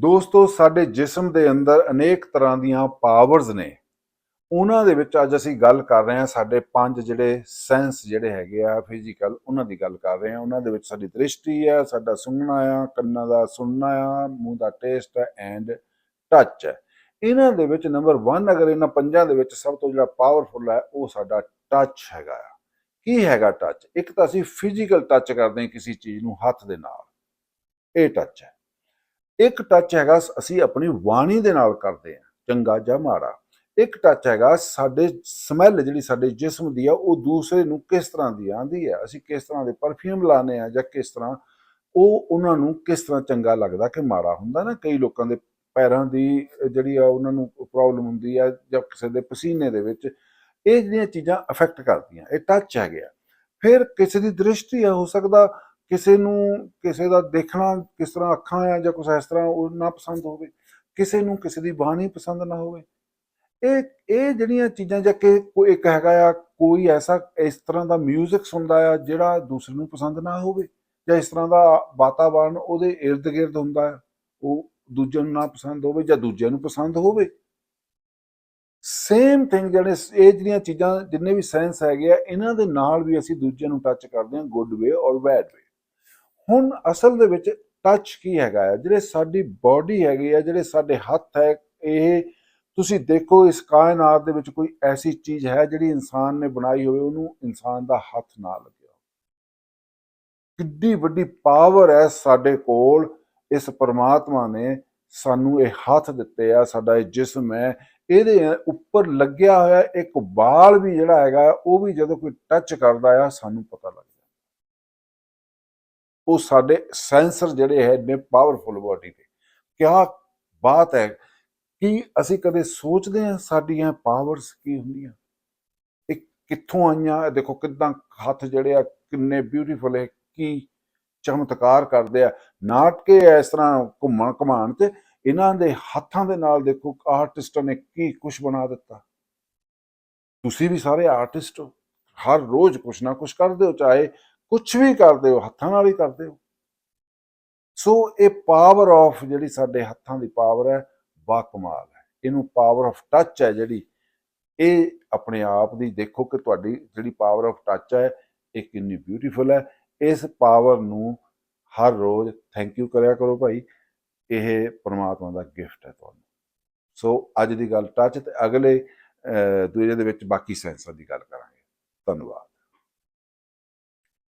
ਦੋਸਤੋ, ਸਾਡੇ ਜਿਸਮ ਦੇ ਅੰਦਰ ਅਨੇਕ ਤਰ੍ਹਾਂ ਦੀਆਂ ਪਾਵਰਸ ਨੇ। ਉਹਨਾਂ ਦੇ ਵਿੱਚ ਅੱਜ ਅਸੀਂ ਗੱਲ ਕਰ ਰਹੇ ਹਾਂ, ਸਾਡੇ ਪੰਜ ਜਿਹੜੇ ਸੈਂਸ ਜਿਹੜੇ ਹੈਗੇ ਆ ਫਿਜ਼ੀਕਲ ਉਹਨਾਂ ਦੀ ਗੱਲ ਕਰ ਰਹੇ ਹਾਂ। ਉਹਨਾਂ ਦੇ ਵਿੱਚ ਸਾਡੀ ਦ੍ਰਿਸ਼ਟੀ ਹੈ ਸਾਡਾ ਸੁਣਨਾ ਆ, ਕੰਨਾਂ ਦਾ ਸੁਣਨਾ ਆ, ਮੂੰਹ ਦਾ ਟੇਸਟ ਹੈ ਐਂਡ ਟੱਚ ਹੈ ਇਹਨਾਂ ਦੇ ਵਿੱਚ ਨੰਬਰ 1 ਅਗਰ ਇਹਨਾਂ ਪੰਜਾਂ ਦੇ ਵਿੱਚ ਸਭ ਤੋਂ ਜਿਹੜਾ ਪਾਵਰਫੁਲ ਹੈ ਉਹ ਸਾਡਾ ਟੱਚ ਹੈਗਾ ਆ। ਕੀ ਹੈਗਾ ਟੱਚ ਇੱਕ ਤਾਂ ਅਸੀਂ ਫਿਜ਼ੀਕਲ ਟੱਚ ਕਰਦੇ ਹਾਂ ਕਿਸੇ ਚੀਜ਼ ਨੂੰ ਹੱਥ ਦੇ ਨਾਲ। ਇਹ ਟੱਚ ਹੈ ਇੱਕ ਟੱਚ ਹੈਗਾ ਅਸੀਂ ਆਪਣੀ ਬਾਣੀ ਦੇ ਨਾਲ ਕਰਦੇ ਹਾਂ, ਚੰਗਾ ਜਾਂ ਮਾੜਾ। ਇੱਕ ਟੱਚ ਹੈਗਾ ਸਾਡੇ ਸਮੈਲ ਜਿਹੜੀ ਸਾਡੇ ਜਿਸਮ ਦੀ ਆ, ਉਹ ਦੂਸਰੇ ਨੂੰ ਕਿਸ ਤਰ੍ਹਾਂ ਦੀ ਆਂਦੀ ਹੈ ਅਸੀਂ ਕਿਸ ਤਰ੍ਹਾਂ ਦੇ ਪਰਫਿਊਮ ਲਾਣੇ ਆ ਜਾਂ ਕਿਸ ਤਰ੍ਹਾਂ, ਉਹ ਉਹਨਾਂ ਨੂੰ ਕਿਸ ਤਰ੍ਹਾਂ ਚੰਗਾ ਲੱਗਦਾ ਕਿ ਮਾੜਾ ਹੁੰਦਾ ਨਾ। ਕਈ ਲੋਕਾਂ ਦੇ ਪੈਰਾਂ ਦੀ ਜਿਹੜੀ ਆ, ਉਹਨਾਂ ਨੂੰ ਪ੍ਰੋਬਲਮ ਹੁੰਦੀ ਆ ਜਾਂ ਕਿਸੇ ਦੇ ਪਸੀਨੇ ਦੇ ਵਿੱਚ, ਇਹ ਜਿਹੜੀਆਂ ਚੀਜ਼ਾਂ ਅਫੈਕਟ ਕਰਦੀਆਂ, ਇਹ ਟੱਚ ਹੈਗੇ ਆ। ਫਿਰ ਕਿਸੇ ਦੀ ਦ੍ਰਿਸ਼ਟੀ ਆ, ਹੋ ਸਕਦਾ ਕਿਸੇ ਨੂੰ ਕਿਸੇ ਦਾ ਦੇਖਣਾ ਕਿਸ ਤਰ੍ਹਾਂ ਅੱਖਾਂ ਆ ਜਾਂ ਕੁਛ ਇਸ ਤਰ੍ਹਾਂ ਉਹ ਨਾ ਪਸੰਦ ਹੋਵੇ, ਕਿਸੇ ਨੂੰ ਕਿਸੇ ਦੀ ਬਾਣੀ ਪਸੰਦ ਨਾ ਹੋਵੇ। ਇਹ ਇਹ ਜਿਹੜੀਆਂ ਚੀਜ਼ਾਂ ਜਾਂ ਕਿ ਕੋਈ ਇੱਕ ਹੈਗਾ ਆ, ਕੋਈ ਐਸਾ ਇਸ ਤਰ੍ਹਾਂ ਦਾ 뮤직 ਸੁਣਦਾ ਆ ਜਿਹੜਾ ਦੂਸਰੇ ਨੂੰ ਪਸੰਦ ਨਾ ਹੋਵੇ ਜਾਂ ਇਸ ਤਰ੍ਹਾਂ ਦਾ ਵਾਤਾਵਰਣ ਉਹਦੇ ਇਰਦ ਗਿਰਦ ਹੁੰਦਾ ਹੈ ਉਹ ਦੂਜੇ ਨੂੰ ਨਾ ਪਸੰਦ ਹੋਵੇ ਜਾਂ ਦੂਜਿਆਂ ਨੂੰ ਪਸੰਦ ਹੋਵੇ। ਸੇਮ ਥਿੰਗ ਜਿਹੜੇ ਇਹ ਜਿਹੜੀਆਂ ਚੀਜ਼ਾਂ ਜਿੰਨੇ ਵੀ ਸੈਂਸ ਹੈਗੇ ਆ, ਇਹਨਾਂ ਦੇ ਨਾਲ ਵੀ ਅਸੀਂ ਦੂਜਿਆਂ ਨੂੰ ਟੱਚ ਕਰਦੇ ਹਾਂ ਗੁੱਡ ਵੇ ਔਰ ਬੈਡ ਵੇ ਹੁਣ ਅਸਲ ਦੇ ਵਿੱਚ ਟੱਚ ਕੀ ਹੈਗਾ ਹੈ ਜਿਹੜੇ ਸਾਡੀ ਬਾਡੀ ਹੈਗੀ ਆ, ਜਿਹੜੇ ਸਾਡੇ ਹੱਥ ਹੈ, ਇਹ ਤੁਸੀਂ ਦੇਖੋ ਇਸ ਕਾਇਨਾਤ ਦੇ ਵਿੱਚ ਕੋਈ ਐਸੀ ਚੀਜ਼ ਹੈ ਜਿਹੜੀ ਇਨਸਾਨ ਨੇ ਬਣਾਈ ਹੋਵੇ, ਉਹਨੂੰ ਇਨਸਾਨ ਦਾ ਹੱਥ ਨਾ ਲੱਗਿਆ ਕਿੱਡੀ ਵੱਡੀ ਪਾਵਰ ਹੈ ਸਾਡੇ ਕੋਲ, ਇਸ ਪਰਮਾਤਮਾ ਨੇ ਸਾਨੂੰ ਇਹ ਹੱਥ ਦਿੱਤੇ ਆ, ਸਾਡਾ ਇਹ ਜਿਸਮ ਹੈ। ਇਹਦੇ ਉੱਪਰ ਲੱਗਿਆ ਹੋਇਆ ਇੱਕ ਬਾਲ ਵੀ ਜਿਹੜਾ ਹੈਗਾ, ਉਹ ਵੀ ਜਦੋਂ ਕੋਈ ਟੱਚ ਕਰਦਾ ਆ, ਸਾਨੂੰ ਪਤਾ ਲੱਗ ਉਹ ਸਾਡੇ ਸੈਂਸਰ ਜਿਹੜੇ ਹੈ ਨੇ ਪਾਵਰਫੁਲ ਬਾਡੀ ਦੇ। ਕਿਆ ਬਾਤ ਹੈ ਕਿ ਅਸੀਂ ਕਦੇ ਸੋਚਦੇ ਹਾਂ ਸਾਡੀਆਂ ਪਾਵਰਸ ਕੀ ਹੁੰਦੀਆਂ? ਇਹ ਕਿੱਥੋਂ ਆਈਆਂ? ਦੇਖੋ ਕਿਦਾਂ ਹੱਥ ਜਿਹੜੇ ਆ ਕਿੰਨੇ ਬਿਊਟੀਫੁਲ ਹੈ, ਕੀ ਚਮਤਕਾਰ ਕਰਦੇ ਆ। ਨਾਟ ਕੇ ਇਸ ਤਰ੍ਹਾਂ ਘੁੰਮਣ ਘਮਾਣ ਤੇ ਇਹਨਾਂ ਦੇ ਹੱਥਾਂ ਦੇ ਨਾਲ ਦੇਖੋ ਆਰਟਿਸਟਾਂ ਨੇ ਕੀ ਕੁਝ ਬਣਾ ਦਿੱਤਾ। ਤੁਸੀਂ ਵੀ ਸਾਰੇ ਆਰਟਿਸਟ ਹੋ। ਹਰ ਰੋਜ਼ ਕੁਛ ਨਾ ਕੁਛ ਕਰਦੇ ਹੋ, ਚਾਹੇ ਕੁਝ ਵੀ ਕਰਦੇ ਹੋ, ਹੱਥਾਂ ਨਾਲ ਹੀ ਕਰਦੇ ਹੋ। ਸੋ ਇਹ ਪਾਵਰ ਆਫ ਜਿਹੜੀ ਸਾਡੇ ਹੱਥਾਂ ਦੀ ਪਾਵਰ ਹੈ ਬਾ ਕਮਾਲ ਹੈ। ਇਹਨੂੰ ਪਾਵਰ ਆਫ ਟੱਚ ਹੈ ਜਿਹੜੀ। ਇਹ ਆਪਣੇ ਆਪ ਦੀ ਦੇਖੋ ਕਿ ਤੁਹਾਡੀ ਜਿਹੜੀ ਪਾਵਰ ਆਫ ਟੱਚ ਹੈ, ਇਹ ਕਿੰਨੀ ਬਿਊਟੀਫੁਲ ਹੈ। ਇਸ ਪਾਵਰ ਨੂੰ ਹਰ ਰੋਜ਼ ਥੈਂਕ ਯੂ ਕਰਿਆ ਕਰੋ ਭਾਈ। ਇਹ ਪਰਮਾਤਮਾ ਦਾ ਗਿਫਟ ਹੈ ਤੁਹਾਨੂੰ। ਸੋ ਅੱਜ ਦੀ ਗੱਲ ਟੱਚ ਤੇ ਅਗਲੇ ਦੂਜੇ ਦੇ ਵਿੱਚ ਬਾਕੀ ਸੈਂਸਰ ਦੀ ਗੱਲ ਕਰਾਂਗੇ। ਧੰਨਵਾਦ।